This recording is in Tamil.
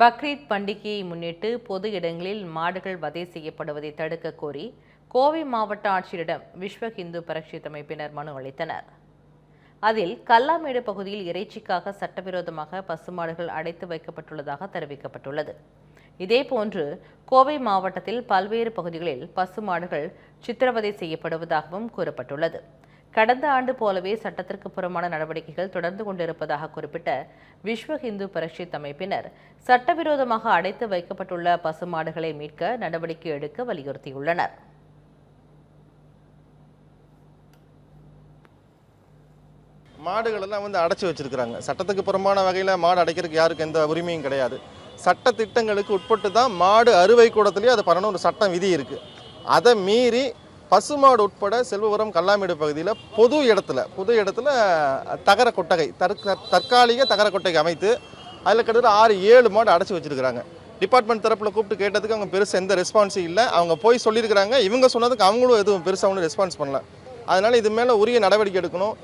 பக்ரீத் பண்டிகையை முன்னிட்டு பொது இடங்களில் மாடுகள் வதை செய்யப்படுவதை தடுக்க கோரி கோவை மாவட்ட ஆட்சியரிடம் விஸ்வ இந்து பரிஷத் அமைப்பினர் மனு அளித்தனர். அதில் கல்லாமேடு பகுதியில் இறைச்சிக்காக சட்டவிரோதமாக பசுமாடுகள் அடைத்து வைக்கப்பட்டுள்ளதாக தெரிவிக்கப்பட்டுள்ளது. இதேபோன்று கோவை மாவட்டத்தில் பல்வேறு பகுதிகளில் பசுமாடுகள் சித்திரவதை செய்யப்படுவதாகவும் கூறப்பட்டுள்ளது. கடந்த ஆண்டு போலவே சட்டத்திற்கு புறமான நடவடிக்கைகள் தொடர்ந்து கொண்டிருப்பதாக குறிப்பிட்ட விஸ்வ ஹிந்து பரிஷத் அமைப்பினர் சட்டவிரோதமாக அடைத்து வைக்கப்பட்டுள்ள பசுமாடுகளை மீட்க நடவடிக்கை எடுக்க வலியுறுத்தியுள்ளனர். மாடுகளெல்லாம் வந்து அடைச்சி வச்சிருக்கிறாங்க. சட்டத்துக்கு புறமான வகையில் மாடு அடைக்கிறதுக்கு யாருக்கு எந்த உரிமையும் கிடையாது. சட்ட திட்டங்களுக்கு உட்பட்டு தான் மாடு அறுவை கூடத்துலேயே அது பண்ணணும் ஒரு சட்டம் விதி இருக்குது அதை மீறி பசுமாடு உட்பட செல்வபுரம் கல்லாமேடு பகுதியில் பொது இடத்துல பொது இடத்துல தகர கொட்டகை தற்க தற்காலிக தகர கொட்டகை அமைத்து அதில் கிட்டத்தட்ட ஆறு ஏழு மாடு அடைச்சி வச்சிருக்கிறாங்க. டிபார்ட்மெண்ட் தரப்பில் கூப்பிட்டு கேட்டதுக்கு அவங்க பெருசாக எந்த ரெஸ்பான்ஸும் இல்லை. அவங்க போய் சொல்லியிருக்கிறாங்க. இவங்க சொன்னதுக்கு அவங்களும் எதுவும் பெருசாக ஒன்றும் ரெஸ்பான்ஸ் பண்ணல. அதனால் இது மேலே உரிய நடவடிக்கை எடுக்கணும்.